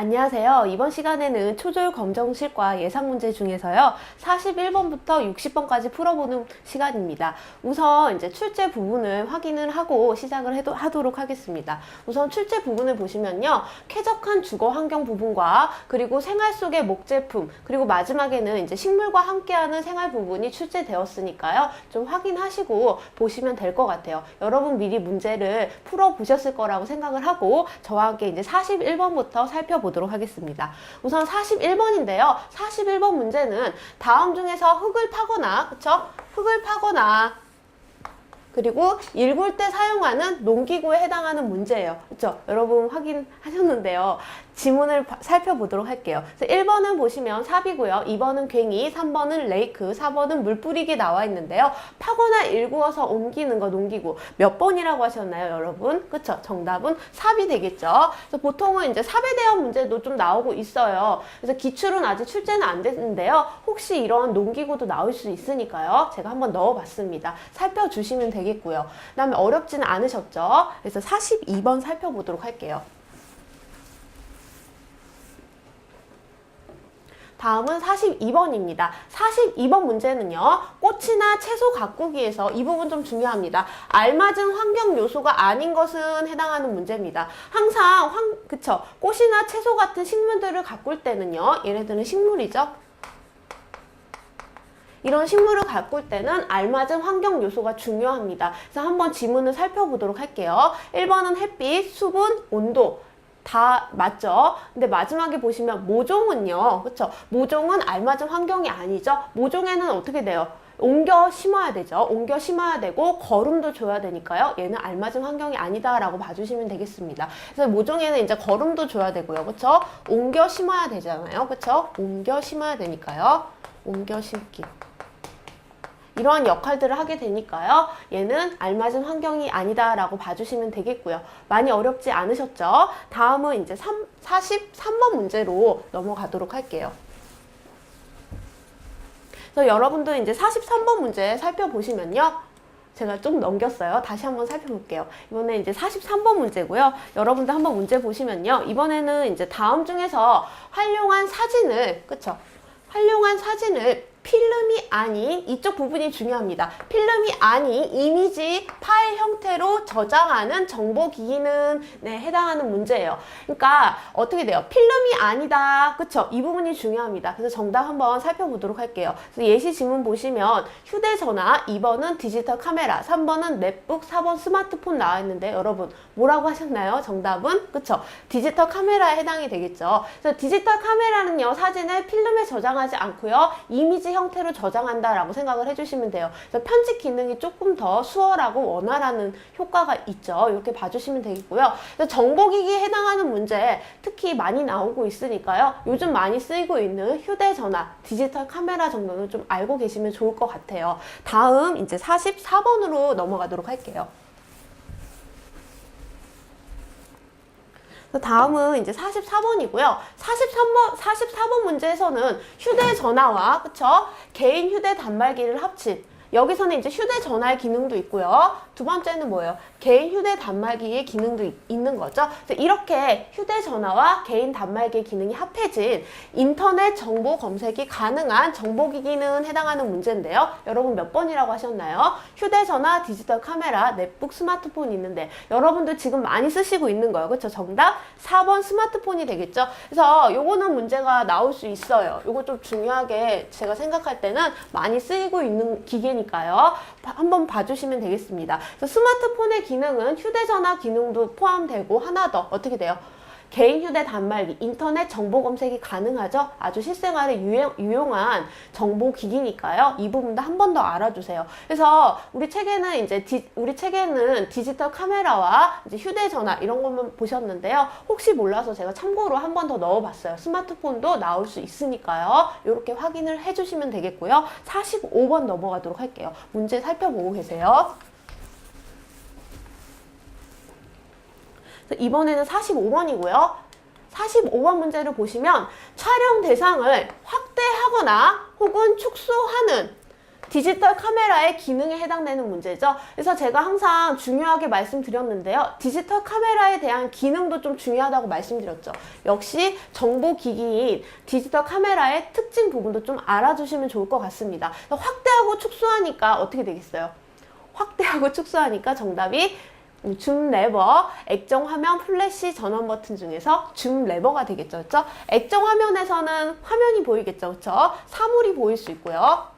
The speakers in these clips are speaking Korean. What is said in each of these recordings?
안녕하세요. 이번 시간에는 초졸 검정실과 예상 문제 중에서요. 41번부터 60번까지 풀어보는 시간입니다. 우선 이제 출제 부분을 확인을 하고 시작을 해도, 하도록 하겠습니다. 우선 출제 부분을 보시면요. 쾌적한 주거 환경 부분과 그리고 생활 속의 목제품 그리고 마지막에는 이제 식물과 함께하는 생활 부분이 출제되었으니까요. 좀 확인하시고 보시면 될 것 같아요. 여러분 미리 문제를 풀어보셨을 거라고 생각을 하고 저와 함께 이제 41번부터 살펴보도록 하겠습니다. 우선 41번인데요. 41번 문제는 다음 중에서 흙을 파거나, 그쵸? 흙을 파거나, 그리고 일굴 때 사용하는 농기구에 해당하는 문제예요. 그렇죠? 여러분 확인하셨는데요. 지문을 바- 살펴보도록 할게요. 그래서 1번은 보시면 삽이고요. 2번은 괭이, 3번은 레이크, 4번은 물 뿌리기 나와 있는데요. 파거나 일구어서 옮기는 거 농기구 몇 번이라고 하셨나요, 여러분? 그렇죠? 정답은 삽이 되겠죠. 그래서 보통은 이제 삽에 대한 문제도 좀 나오고 있어요. 그래서 기출은 아직 출제는 안 됐는데요. 혹시 이런 농기구도 나올 수 있으니까요. 제가 한번 넣어봤습니다. 살펴주시면 되겠고요. 그 다음에 어렵지는 않으셨죠? 그래서 42번 살펴보도록 할게요. 다음은 42번입니다. 42번 문제는요. 꽃이나 채소 가꾸기에서 이 부분 좀 중요합니다. 알맞은 환경 요소가 아닌 것은 해당하는 문제입니다. 항상 황, 그쵸. 꽃이나 채소 같은 식물들을 가꿀 때는요. 얘네들은 식물이죠. 이런 식물을 가꿀 때는 알맞은 환경 요소가 중요합니다. 그래서 한번 지문을 살펴보도록 할게요. 1번은 햇빛, 수분, 온도. 다 맞죠? 근데 마지막에 보시면 모종은요. 그쵸? 모종은 알맞은 환경이 아니죠? 모종에는 어떻게 돼요? 옮겨 심어야 되죠. 옮겨 심어야 되고 거름도 줘야 되니까요. 얘는 알맞은 환경이 아니다라고 봐주시면 되겠습니다. 그래서 모종에는 이제 거름도 줘야 되고요. 그쵸? 옮겨 심어야 되잖아요. 그쵸? 옮겨 심어야 되니까요. 옮겨 심기. 이러한 역할들을 하게 되니까요. 얘는 알맞은 환경이 아니다라고 봐주시면 되겠고요. 많이 어렵지 않으셨죠? 다음은 이제 3, 43번 문제로 넘어가도록 할게요. 그래서 여러분도 이제 43번 문제 살펴보시면요. 제가 좀 넘겼어요. 다시 한번 살펴볼게요. 이번에 이제 43번 문제고요. 여러분도 한번 문제 보시면요. 이번에는 이제 다음 중에서 활용한 사진을, 그쵸? 활용한 사진을 필름이 아닌 이쪽 부분이 중요합니다. 필름이 아닌 이미지 파일 형태로 저장하는 정보 기기는 네, 해당하는 문제예요. 그러니까 어떻게 돼요? 필름이 아니다. 그쵸? 이 부분이 중요합니다. 그래서 정답 한번 살펴보도록 할게요. 예시 지문 보시면 휴대전화, 2번은 디지털 카메라, 3번은 넷북, 4번 스마트폰 나와 있는데 여러분 뭐라고 하셨나요? 정답은 그쵸? 디지털 카메라에 해당이 되겠죠. 그래서 디지털 카메라는요 사진을 필름에 저장하지 않고요 이미지 형태로 저장한다라고 생각을 해주시면 돼요. 그래서 편집 기능이 조금 더 수월하고 원활하는 효과가 있죠. 이렇게 봐주시면 되겠고요. 정보기기에 해당하는 문제 특히 많이 나오고 있으니까요. 요즘 많이 쓰이고 있는 휴대전화, 디지털 카메라 정도는 좀 알고 계시면 좋을 것 같아요. 다음 이제 44번으로 넘어가도록 할게요. 그래서 다음은 이제 44번이고요. 43번, 44번 문제에서는 휴대전화와, 그쵸? 개인 휴대 단말기를 합친. 여기서는 이제 휴대전화의 기능도 있고요. 두 번째는 뭐예요? 개인 휴대 단말기의 기능도 있, 있는 거죠. 이렇게 휴대전화와 개인 단말기의 기능이 합해진 인터넷 정보 검색이 가능한 정보기기는 해당하는 문제인데요. 여러분 몇 번이라고 하셨나요? 휴대전화, 디지털 카메라, 넷북, 스마트폰 있는데 여러분들 지금 많이 쓰시고 있는 거예요. 그렇죠? 정답 4번 스마트폰이 되겠죠? 그래서 요거는 문제가 나올 수 있어요. 요거 좀 중요하게 제가 생각할 때는 많이 쓰이고 있는 기계니까요. 바- 한번 봐주시면 되겠습니다. 스마트폰의 기능은 휴대전화 기능도 포함되고 하나 더 어떻게 돼요? 개인 휴대 단말기, 인터넷 정보 검색이 가능하죠? 아주 실생활에 유용, 유용 한 정보 기기니까요. 이 부분도 한 번 더 알아주세요. 그래서 우리 책에는 이제 디, 우리 책에는 디지털 카메라와 이제 휴대전화 이런 것만 보셨는데요. 혹시 몰라서 제가 참고로 한 번 더 넣어봤어요. 스마트폰도 나올 수 있으니까요. 이렇게 확인을 해주시면 되겠고요. 45번 넘어가도록 할게요. 문제 살펴보고 계세요. 그래서 이번에는 45번이고요. 45번 문제를 보시면 촬영 대상을 확대하거나 혹은 축소하는 디지털 카메라의 기능에 해당되는 문제죠. 그래서 제가 항상 중요하게 말씀드렸는데요. 디지털 카메라에 대한 기능도 좀 중요하다고 말씀드렸죠. 역시 정보기기인 디지털 카메라의 특징 부분도 좀 알아주시면 좋을 것 같습니다. 확대하고 축소하니까 어떻게 되겠어요? 확대하고 축소하니까 정답이 줌 레버, 액정 화면, 플래시 전원 버튼 중에서 줌 레버가 되겠죠. 그렇죠? 액정 화면에서는 화면이 보이겠죠. 그렇죠? 사물이 보일 수 있고요.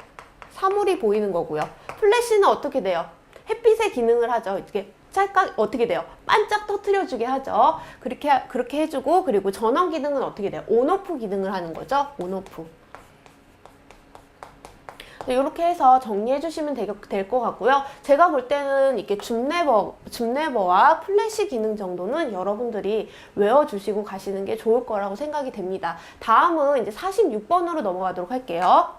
사물이 보이는 거고요. 플래시는 어떻게 돼요? 햇빛의 기능을 하죠. 이렇게 짤깍 어떻게 돼요? 반짝 터트려 주게 하죠. 그렇게 그렇게 해 주고 그리고 전원 기능은 어떻게 돼요? 온오프 기능을 하는 거죠. 온오프. 이렇게 해서 정리해 주시면 될 것 같고요. 제가 볼 때는 이렇게 줌레버, 줌레버와 플래시 기능 정도는 여러분들이 외워주시고 가시는 게 좋을 거라고 생각이 됩니다. 다음은 이제 46번으로 넘어가도록 할게요.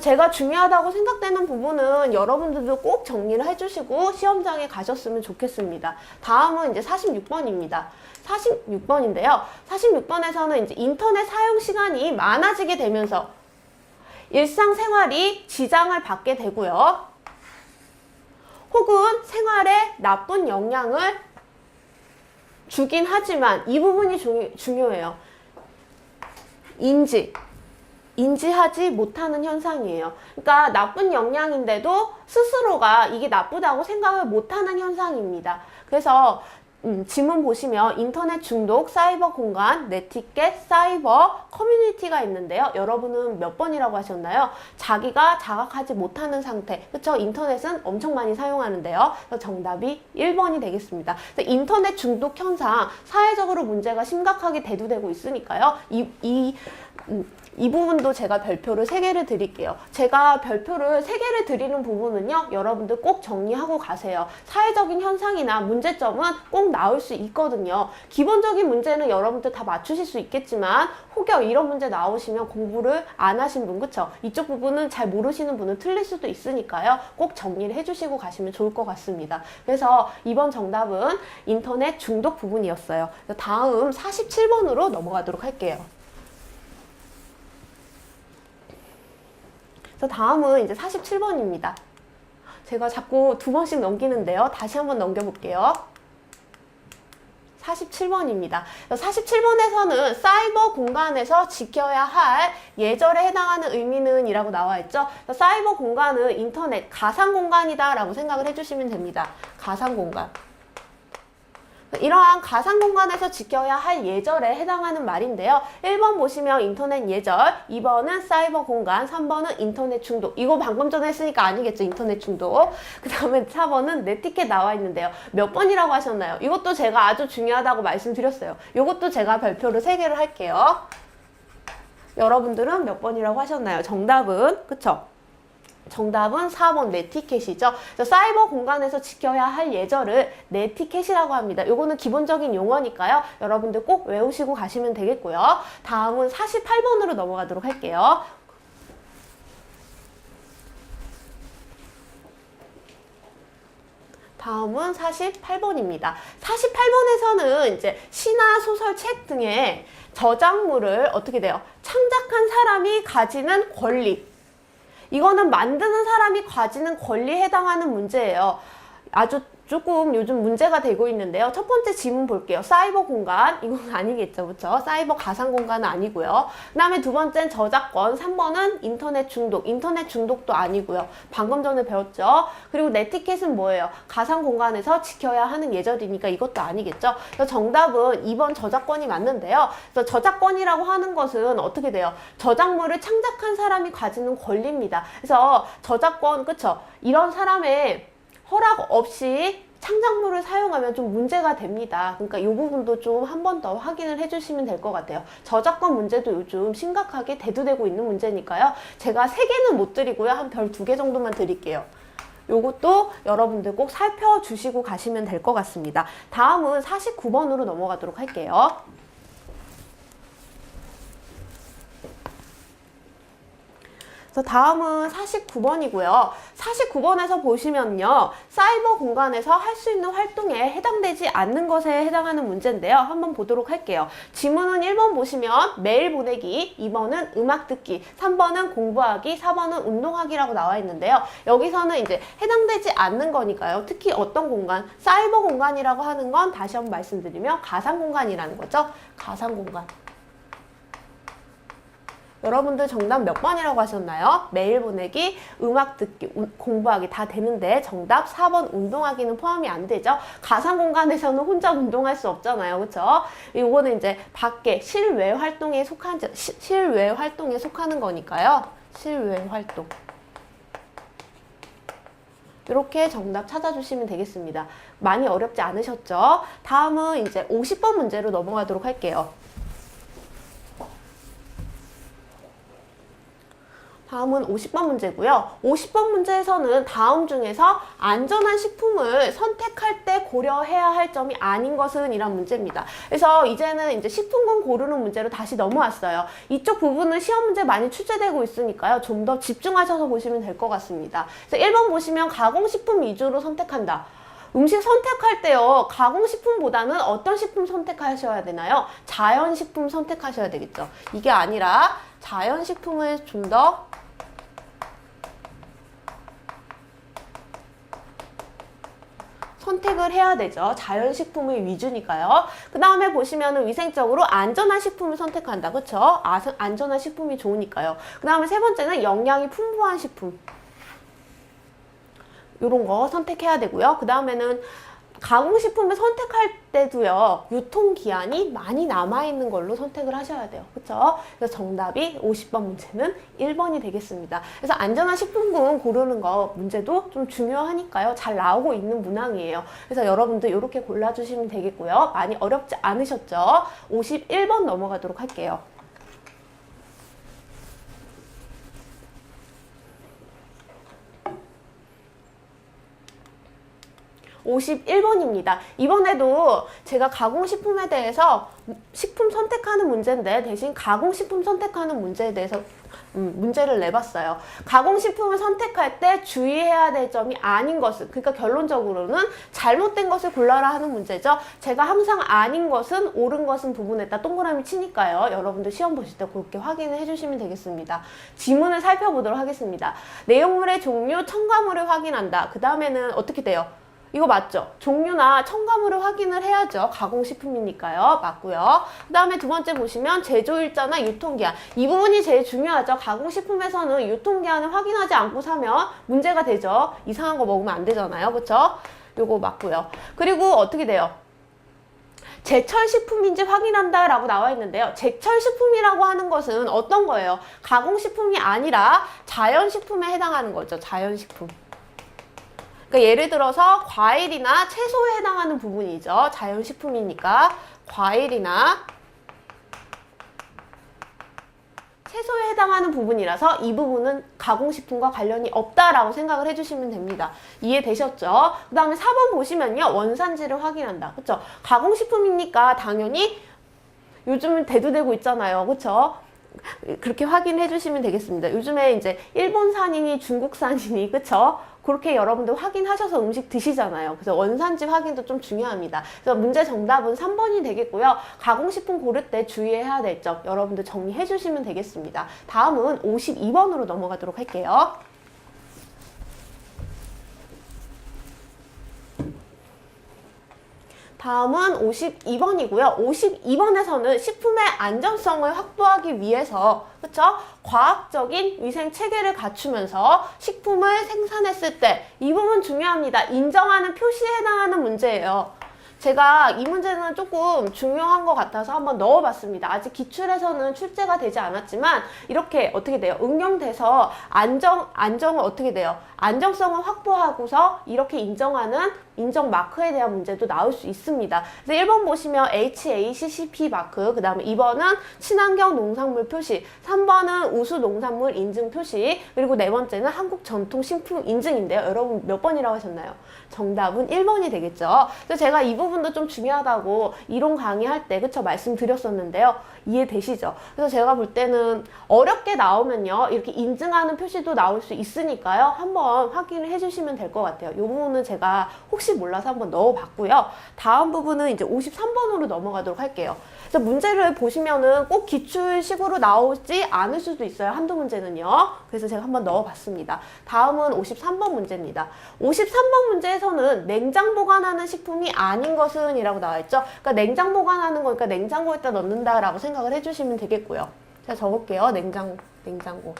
제가 중요하다고 생각되는 부분은 여러분들도 꼭 정리를 해주시고 시험장에 가셨으면 좋겠습니다. 다음은 이제 46번입니다. 46번인데요. 46번에서는 이제 인터넷 사용 시간이 많아지게 되면서 일상생활이 지장을 받게 되고요. 혹은 생활에 나쁜 영향을 주긴 하지만 이 부분이 중, 중요해요. 인지. 인지하지 못하는 현상이에요. 그러니까 나쁜 영향인데도 스스로가 이게 나쁘다고 생각을 못하는 현상입니다. 그래서 음, 지문 보시면 인터넷 중독, 사이버 공간, 네티켓, 사이버, 커뮤니티가 있는데요. 여러분은 몇 번이라고 하셨나요? 자기가 자각하지 못하는 상태. 그쵸? 인터넷은 엄청 많이 사용하는데요. 그래서 정답이 1번이 되겠습니다. 인터넷 중독 현상, 사회적으로 문제가 심각하게 대두되고 있으니까요. 이, 이, 음, 이 부분도 제가 별표를 3개를 드릴게요. 제가 별표를 3개를 드리는 부분은요. 여러분들 꼭 정리하고 가세요. 사회적인 현상이나 문제점은 꼭 나올 수 있거든요. 기본적인 문제는 여러분들 다 맞추실 수 있겠지만 혹여 이런 문제 나오시면 공부를 안 하신 분 그쵸? 이쪽 부분은 잘 모르시는 분은 틀릴 수도 있으니까요. 꼭 정리를 해주시고 가시면 좋을 것 같습니다. 그래서 이번 정답은 인터넷 중독 부분이었어요. 다음 47번으로 넘어가도록 할게요. 그래서 다음은 이제 47번입니다. 제가 자꾸 두 번씩 넘기는데요. 다시 한번 넘겨볼게요. 47번입니다. 47번에서는 사이버 공간에서 지켜야 할 예절에 해당하는 의미는 이라고 나와 있죠. 사이버 공간은 인터넷 가상 공간이다 라고 생각을 해주시면 됩니다. 가상 공간. 이러한 가상 공간에서 지켜야 할 예절에 해당하는 말인데요. 1번 보시면 인터넷 예절, 2번은 사이버 공간, 3번은 인터넷 중독. 이거 방금 전에 했으니까 아니겠죠, 인터넷 중독. 그 다음에 4번은 네티켓 나와 있는데요. 몇 번이라고 하셨나요? 이것도 제가 아주 중요하다고 말씀드렸어요. 이것도 제가 발표를 3개를 할게요. 여러분들은 몇 번이라고 하셨나요? 정답은, 그쵸? 정답은 4번 네티켓이죠. 사이버 공간에서 지켜야 할 예절을 네티켓이라고 합니다. 요거는 기본적인 용어니까요. 여러분들 꼭 외우시고 가시면 되겠고요. 다음은 48번으로 넘어가도록 할게요. 다음은 48번입니다. 48번에서는 이제 시나 소설 책 등의 저작물을 어떻게 돼요? 창작한 사람이 가지는 권리, 이거는 만드는 사람이 가지는 권리에 해당하는 문제예요. 아주 조금 요즘 문제가 되고 있는데요. 첫 번째 질문 볼게요. 사이버 공간. 이건 아니겠죠. 그렇죠? 사이버 가상 공간은 아니고요. 그 다음에 두 번째는 저작권. 3번은 인터넷 중독. 인터넷 중독도 아니고요. 방금 전에 배웠죠. 그리고 네티켓은 뭐예요? 가상 공간에서 지켜야 하는 예절이니까 이것도 아니겠죠. 그래서 정답은 2번 저작권이 맞는데요. 그래서 저작권이라고 하는 것은 어떻게 돼요? 저작물을 창작한 사람이 가지는 권리입니다. 그래서 저작권, 그쵸? 이런 사람의 허락 없이 창작물을 사용하면 좀 문제가 됩니다. 그러니까 이 부분도 좀 한 번 더 확인을 해주시면 될 것 같아요. 저작권 문제도 요즘 심각하게 대두되고 있는 문제니까요. 제가 세 개는 못 드리고요. 한 별 두 개 정도만 드릴게요. 요것도 여러분들 꼭 살펴주시고 가시면 될 것 같습니다. 다음은 49번으로 넘어가도록 할게요. 그래서 다음은 49번이고요. 49번에서 보시면요. 사이버 공간에서 할 수 있는 활동에 해당되지 않는 것에 해당하는 문제인데요. 한번 보도록 할게요. 지문은 1번 보시면 메일 보내기, 2번은 음악 듣기, 3번은 공부하기, 4번은 운동하기라고 나와 있는데요. 여기서는 이제 해당되지 않는 거니까요. 특히 어떤 공간, 사이버 공간이라고 하는 건 다시 한번 말씀드리면 가상 공간이라는 거죠. 가상 공간. 여러분들 정답 몇 번이라고 하셨나요? 메일 보내기, 음악 듣기, 우- 공부하기 다 되는데 정답 4번 운동하기는 포함이 안 되죠. 가상 공간에서는 혼자 운동할 수 없잖아요. 그렇죠? 이거는 이제 밖에 실외 활동에 속한 시- 실외 활동에 속하는 거니까요. 실외 활동. 이렇게 정답 찾아주시면 되겠습니다. 많이 어렵지 않으셨죠? 다음은 이제 50번 문제로 넘어가도록 할게요. 다음은 50번 문제고요. 50번 문제에서는 다음 중에서 안전한 식품을 선택할 때 고려해야 할 점이 아닌 것은 이란 문제입니다. 그래서 이제는 이제 식품군 고르는 문제로 다시 넘어왔어요. 이쪽 부분은 시험 문제 많이 출제되고 있으니까요. 좀 더 집중하셔서 보시면 될 것 같습니다. 그래서 1번 보시면 가공식품 위주로 선택한다. 음식 선택할 때요, 가공식품보다는 어떤 식품 선택하셔야 되나요? 자연식품 선택하셔야 되겠죠. 이게 아니라 자연식품을 좀더 선택을 해야 되죠. 자연식품의 위주니까요. 그 다음에 보시면은 위생적으로 안전한 식품을 선택한다. 그쵸? 아, 안전한 식품이 좋으니까요. 그 다음에 세 번째는 영양이 풍부한 식품. 요런 거 선택해야 되고요. 그 다음에는 가공식품을 선택할 때도요, 유통기한이 많이 남아있는 걸로 선택을 하셔야 돼요. 그쵸? 그래서 정답이 50번 문제는 1번이 되겠습니다. 그래서 안전한 식품군 고르는 거 문제도 좀 중요하니까요. 잘 나오고 있는 문항이에요. 그래서 여러분들 이렇게 골라주시면 되겠고요. 많이 어렵지 않으셨죠? 51번 넘어가도록 할게요. 오십일 번입니다 이번에도 제가 가공식품에 대해서 식품 선택하는 문제인데 대신 가공식품 선택하는 문제에 대해서 음, 문제를 내봤어요. 가공식품을 선택할 때 주의해야 될 점이 아닌 것은, 그러니까 결론적으로는 잘못된 것을 골라라 하는 문제죠. 제가 항상 아닌 것은, 옳은 것은 부분에다 동그라미 치니까요. 여러분들 시험 보실 때 그렇게 확인을 해주시면 되겠습니다. 지문을 살펴보도록 하겠습니다. 내용물의 종류, 첨가물을 확인한다. 그 다음에는 어떻게 돼요? 이거 맞죠? 종류나 첨가물을 확인을 해야죠. 가공식품이니까요. 맞고요. 그 다음에 두 번째 보시면 제조일자나 유통기한. 이 부분이 제일 중요하죠. 가공식품에서는 유통기한을 확인하지 않고 사면 문제가 되죠. 이상한 거 먹으면 안 되잖아요. 그쵸? 요거 맞고요. 그리고 어떻게 돼요? 제철 식품인지 확인한다 라고 나와 있는데요. 제철 식품이라고 하는 것은 어떤 거예요? 가공식품이 아니라 자연식품에 해당하는 거죠. 자연식품. 그러니까 예를 들어서 과일이나 채소에 해당하는 부분이죠. 자연식품이니까 과일이나 채소에 해당하는 부분이라서 이 부분은 가공식품과 관련이 없다라고 생각을 해주시면 됩니다. 이해되셨죠? 그 다음에 4번 보시면요. 원산지를 확인한다. 그쵸? 가공식품이니까 당연히 요즘은 대두되고 있잖아요. 그쵸? 그렇게 확인해 주시면 되겠습니다. 요즘에 이제 일본산이니 중국산이니 그쵸? 그렇게 여러분들 확인하셔서 음식 드시잖아요. 그래서 원산지 확인도 좀 중요합니다. 그래서 문제 정답은 3번이 되겠고요. 가공식품 고를 때 주의해야 될 점 여러분들 정리해 주시면 되겠습니다. 다음은 52번으로 넘어가도록 할게요. 다음은 52번이고요. 52번에서는 식품의 안전성을 확보하기 위해서 그쵸? 과학적인 위생 체계를 갖추면서 식품을 생산했을 때 이 부분 중요합니다. 인정하는 표시에 해당하는 문제예요. 제가 이 문제는 조금 중요한 것 같아서 한번 넣어봤습니다. 아직 기출에서는 출제가 되지 않았지만 이렇게 어떻게 돼요? 응용돼서 안정 안정은 어떻게 돼요? 안정성을 확보하고서 이렇게 인정하는 인정 마크에 대한 문제도 나올 수 있습니다. 그래서 1번 보시면 HACCP 마크, 그 다음에 2번은 친환경 농산물 표시, 3번은 우수 농산물 인증 표시, 그리고 네 번째는 한국 전통 식품 인증인데요. 여러분 몇 번이라고 하셨나요? 정답은 1번이 되겠죠. 그래서 제가 이 부분 부분도 좀 중요하다고 이론 강의할 때 그쵸 말씀드렸었는데요. 이해되시죠? 그래서 제가 볼 때는 어렵게 나오면요 이렇게 인증하는 표시도 나올 수 있으니까요 한번 확인을 해주시면 될 것 같아요. 이 부분은 제가 혹시 몰라서 한번 넣어봤고요. 다음 부분은 이제 53번으로 넘어가도록 할게요. 그래서 문제를 보시면은 꼭 기출식으로 나오지 않을 수도 있어요. 한두 문제는요. 그래서 제가 한번 넣어봤습니다. 다음은 53번 문제입니다. 53번 문제에서는 냉장 보관하는 식품이 아닌 것은 이라고 나와있죠. 그러니까 냉장 보관하는 거니까 냉장고에다 넣는다라고 생각 을 해주시면 되겠고요. 제가 적을게요. 냉장, 냉장고.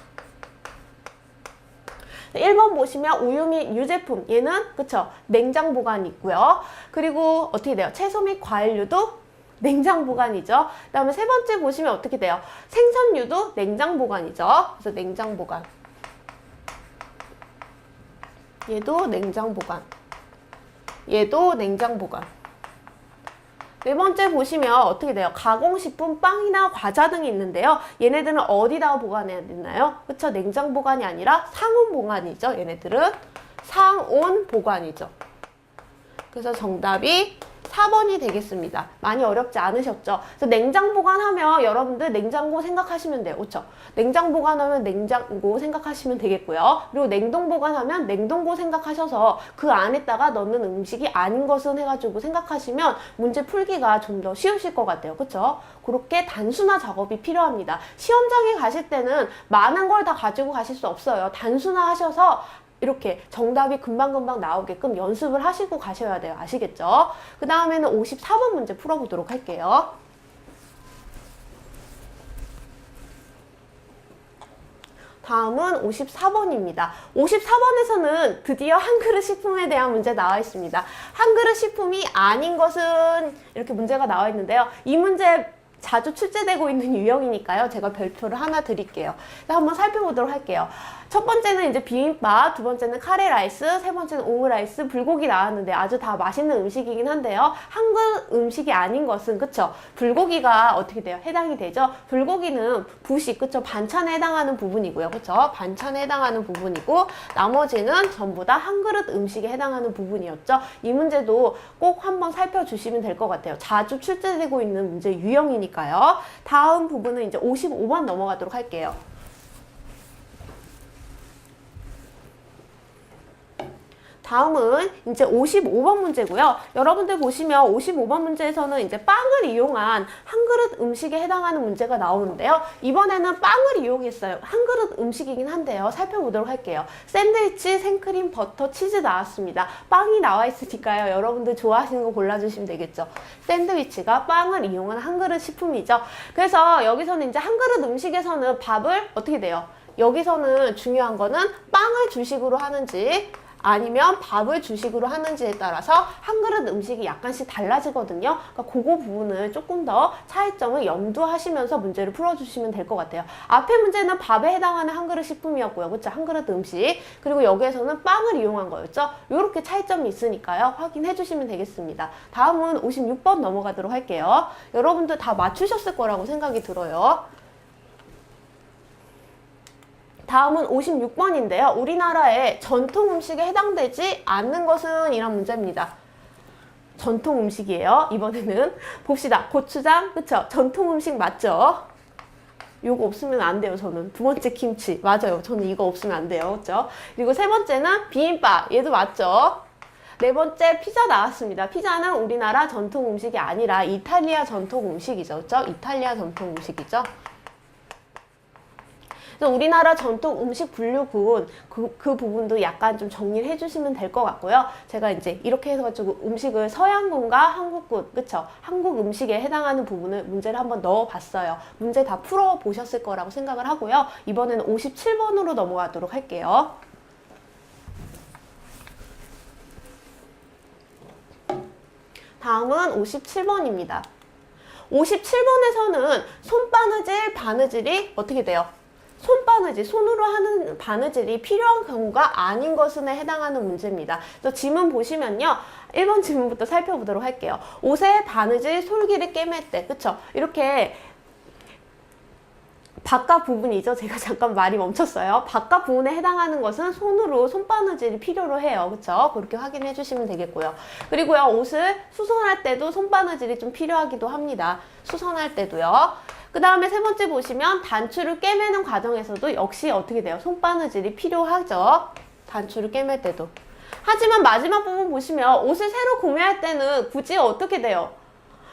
1번 보시면 우유 및 유제품. 얘는 그쵸? 냉장 보관이 있고요. 그리고 어떻게 돼요? 채소 및 과일류도 냉장 보관이죠. 그 다음에 세 번째 보시면 어떻게 돼요? 생선류도 냉장 보관이죠. 그래서 냉장 보관. 얘도 냉장 보관. 얘도 냉장 보관 네 번째 보시면 어떻게 돼요? 가공식품, 빵이나 과자 등이 있는데요. 얘네들은 어디다 보관해야 되나요? 그쵸? 냉장 보관이 아니라 상온 보관이죠. 얘네들은 상온 보관이죠. 그래서 정답이 4번이 되겠습니다. 많이 어렵지 않으셨죠? 그래서 냉장 보관하면 여러분들 냉장고 생각하시면 돼요. 그렇죠? 냉장 보관하면 냉장고 생각하시면 되겠고요. 그리고 냉동 보관하면 냉동고 생각하셔서 그 안에다가 넣는 음식이 아닌 것은 해가지고 생각하시면 문제 풀기가 좀 더 쉬우실 것 같아요. 그렇죠? 그렇게 단순화 작업이 필요합니다. 시험장에 가실 때는 많은 걸 다 가지고 가실 수 없어요. 단순화 하셔서 이렇게 정답이 금방금방 나오게끔 연습을 하시고 가셔야 돼요. 아시겠죠? 그 다음에는 54번 문제 풀어보도록 할게요. 다음은 54번입니다. 54번에서는 드디어 한 그릇 식품에 대한 문제 나와 있습니다. 한 그릇 식품이 아닌 것은 이렇게 문제가 나와 있는데요. 이 문제 자주 출제되고 있는 유형이니까요. 제가 별표를 하나 드릴게요. 한번 살펴보도록 할게요. 첫 번째는 이제 비빔밥, 두 번째는 카레 라이스, 세 번째는 오므라이스, 불고기 나왔는데 아주 다 맛있는 음식이긴 한데요. 한국 음식이 아닌 것은 그쵸? 불고기가 어떻게 돼요? 해당이 되죠? 불고기는 부식, 그쵸? 반찬에 해당하는 부분이고요. 그쵸? 반찬에 해당하는 부분이고 나머지는 전부 다 한 그릇 음식에 해당하는 부분이었죠. 이 문제도 꼭 한번 살펴주시면 될 것 같아요. 자주 출제되고 있는 문제 유형이니까요. 다음 부분은 이제 55번 넘어가도록 할게요. 다음은 이제 55번 문제고요. 여러분들 보시면 55번 문제에서는 이제 빵을 이용한 한 그릇 음식에 해당하는 문제가 나오는데요. 이번에는 빵을 이용했어요. 한 그릇 음식이긴 한데요. 살펴보도록 할게요. 샌드위치, 생크림, 버터, 치즈 나왔습니다. 빵이 나와 있으니까요. 여러분들 좋아하시는 거 골라주시면 되겠죠. 샌드위치가 빵을 이용한 한 그릇 식품이죠. 그래서 여기서는 이제 한 그릇 음식에서는 밥을 어떻게 돼요? 여기서는 중요한 거는 빵을 주식으로 하는지 아니면 밥을 주식으로 하는지에 따라서 한 그릇 음식이 약간씩 달라지거든요. 그러니까 그거 부분을 조금 더 차이점을 염두하시면서 문제를 풀어주시면 될 것 같아요. 앞에 문제는 밥에 해당하는 한 그릇 식품이었고요. 그렇죠? 한 그릇 음식. 그리고 여기에서는 빵을 이용한 거였죠. 이렇게 차이점이 있으니까요. 확인해 주시면 되겠습니다. 다음은 56번 넘어가도록 할게요. 여러분들 다 맞추셨을 거라고 생각이 들어요. 다음은 56번인데요. 우리나라의 전통 음식에 해당되지 않는 것은 이런 문제입니다. 전통 음식이에요. 이번에는 봅시다. 고추장, 그쵸? 전통 음식 맞죠? 요거 없으면 안 돼요, 저는. 두 번째 김치. 맞아요. 저는 이거 없으면 안 돼요. 그쵸? 그리고 세 번째는 비빔밥. 얘도 맞죠? 네 번째 피자 나왔습니다. 피자는 우리나라 전통 음식이 아니라 이탈리아 전통 음식이죠. 그쵸? 이탈리아 전통 음식이죠. 그래서 우리나라 전통 음식 분류군 그, 그 부분도 약간 좀 정리를 해주시면 될 것 같고요. 제가 이제 이렇게 해가지고 음식을 서양군과 한국군, 그쵸? 한국 음식에 해당하는 부분을 문제를 한번 넣어봤어요. 문제 다 풀어보셨을 거라고 생각을 하고요. 이번에는 57번으로 넘어가도록 할게요. 다음은 57번입니다. 57번에서는 손바느질, 바느질이 어떻게 돼요? 손바느질, 손으로 하는 바느질이 필요한 경우가 아닌 것은에 해당하는 문제입니다. 그래서 지문 보시면요. 1번 지문부터 살펴보도록 할게요. 옷에 바느질, 솔기를 꿰맬 때, 그쵸? 이렇게 바깥 부분이죠. 제가 잠깐 말이 멈췄어요. 바깥 부분에 해당하는 것은 손으로 손바느질이 필요로 해요. 그렇죠? 그렇게 확인해 주시면 되겠고요. 그리고요. 옷을 수선할 때도 손바느질이 좀 필요하기도 합니다. 수선할 때도요. 그 다음에 세 번째 보시면 단추를 꿰매는 과정에서도 역시 어떻게 돼요? 손바느질이 필요하죠. 단추를 꿰맬 때도. 하지만 마지막 부분 보시면 옷을 새로 구매할 때는 굳이 어떻게 돼요?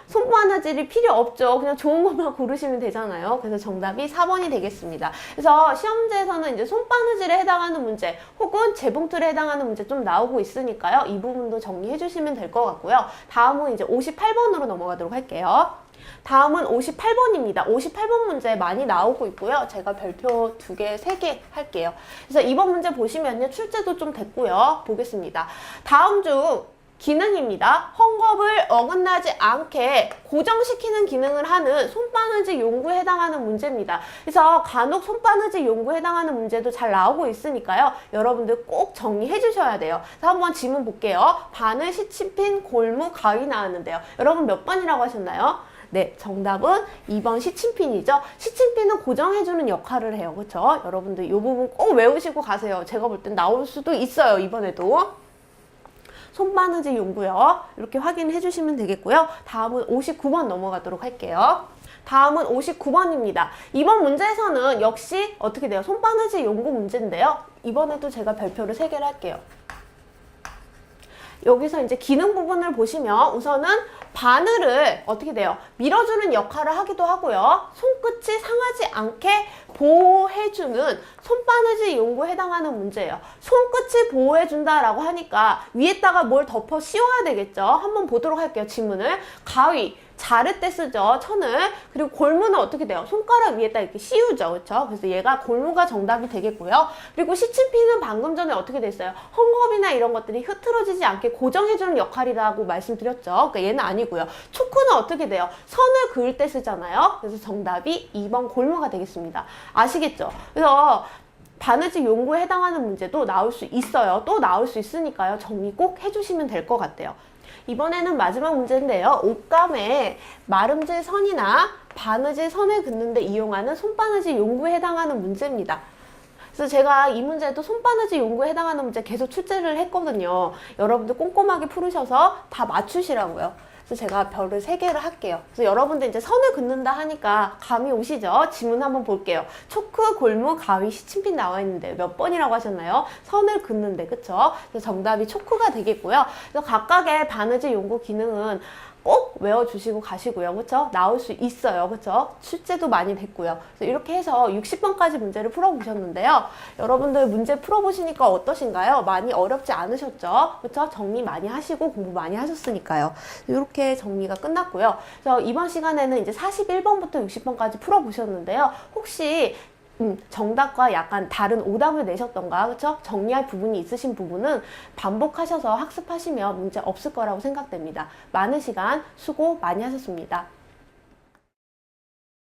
손바느질이 필요 없죠. 그냥 좋은 것만 고르시면 되잖아요. 그래서 정답이 4번이 되겠습니다. 그래서 시험지에서는 이제 손바느질에 해당하는 문제 혹은 재봉틀에 해당하는 문제 좀 나오고 있으니까요. 이 부분도 정리해 주시면 될 것 같고요. 다음은 이제 58번으로 넘어가도록 할게요. 다음은 58번입니다. 58번 문제 많이 나오고 있고요. 제가 별표 두 개, 할게요. 그래서 이번 문제 보시면요. 출제도 좀 됐고요. 보겠습니다. 다음 중 기능입니다. 헝겊을 어긋나지 않게 고정시키는 기능을 하는 손바느질 용구에 해당하는 문제입니다. 그래서 간혹 손바느질 용구에 해당하는 문제도 잘 나오고 있으니까요. 여러분들 꼭 정리해 주셔야 돼요. 한번 지문 볼게요. 바늘, 시침핀, 골무, 가위 나왔는데요. 여러분 몇 번이라고 하셨나요? 네, 정답은 2번 시침핀이죠. 시침핀은 고정해주는 역할을 해요. 그렇죠? 여러분들 이 부분 꼭 외우시고 가세요. 제가 볼 땐 나올 수도 있어요. 이번에도. 손바느질 용구요. 이렇게 확인해 주시면 되겠고요. 다음은 59번 넘어가도록 할게요. 다음은 59번입니다. 이번 문제에서는 역시 어떻게 돼요? 손바느질 용구 문제인데요. 이번에도 제가 별표를 3개를 할게요. 여기서 이제 기능 부분을 보시면 우선은 바늘을 어떻게 돼요? 밀어주는 역할을 하기도 하고요. 손끝이 상하지 않게 보호해주는 손바느질 용구에 해당하는 문제예요. 손끝이 보호해준다라고 하니까 위에다가 뭘 덮어 씌워야 되겠죠? 한번 보도록 할게요. 지문을. 가위. 자를 때 쓰죠. 천을. 그리고 골무는 어떻게 돼요? 손가락 위에다 이렇게 씌우죠. 그렇죠? 그래서 얘가 골무가 정답이 되겠고요. 그리고 시침핀은 방금 전에 어떻게 됐어요? 헝겊이나 이런 것들이 흐트러지지 않게 고정해주는 역할이라고 말씀드렸죠. 그러니까 얘는 아니고요. 초크는 어떻게 돼요? 선을 그을 때 쓰잖아요. 그래서 정답이 2번 골무가 되겠습니다. 아시겠죠? 그래서 바느질 용구에 해당하는 문제도 나올 수 있어요. 또 나올 수 있으니까요. 정리 꼭 해주시면 될 것 같아요. 이번에는 마지막 문제인데요. 옷감에 마름질 선이나 바느질 선을 긋는데 이용하는 손바느질 용구에 해당하는 문제입니다. 그래서 제가 이 문제도 손바느질 용구에 해당하는 문제 계속 출제를 했거든요. 여러분들 꼼꼼하게 풀으셔서 다 맞추시라고요. 그래서 제가 별을 세개를 할게요. 그래서 여러분들 이제 선을 긋는다 하니까 감이 오시죠? 지문 한번 볼게요. 초크, 골무, 가위, 시침핀 나와 있는데 몇 번이라고 하셨나요? 선을 긋는데, 그쵸? 그래서 정답이 초크가 되겠고요. 그래서 각각의 바느질 용구 기능은 꼭 외워주시고 가시고요. 그쵸? 나올 수 있어요. 그쵸? 출제도 많이 됐고요. 그래서 이렇게 해서 60번까지 문제를 풀어보셨는데요. 여러분들 문제 풀어보시니까 어떠신가요? 많이 어렵지 않으셨죠? 그쵸? 정리 많이 하시고 공부 많이 하셨으니까요. 이렇게 정리가 끝났고요. 그래서 이번 시간에는 이제 41번부터 60번까지 풀어보셨는데요. 혹시 음, 정답과 약간 다른 오답을 내셨던가, 그렇죠? 정리할 부분이 있으신 부분은 반복하셔서 학습하시면 문제 없을 거라고 생각됩니다. 많은 시간 수고 많이 하셨습니다.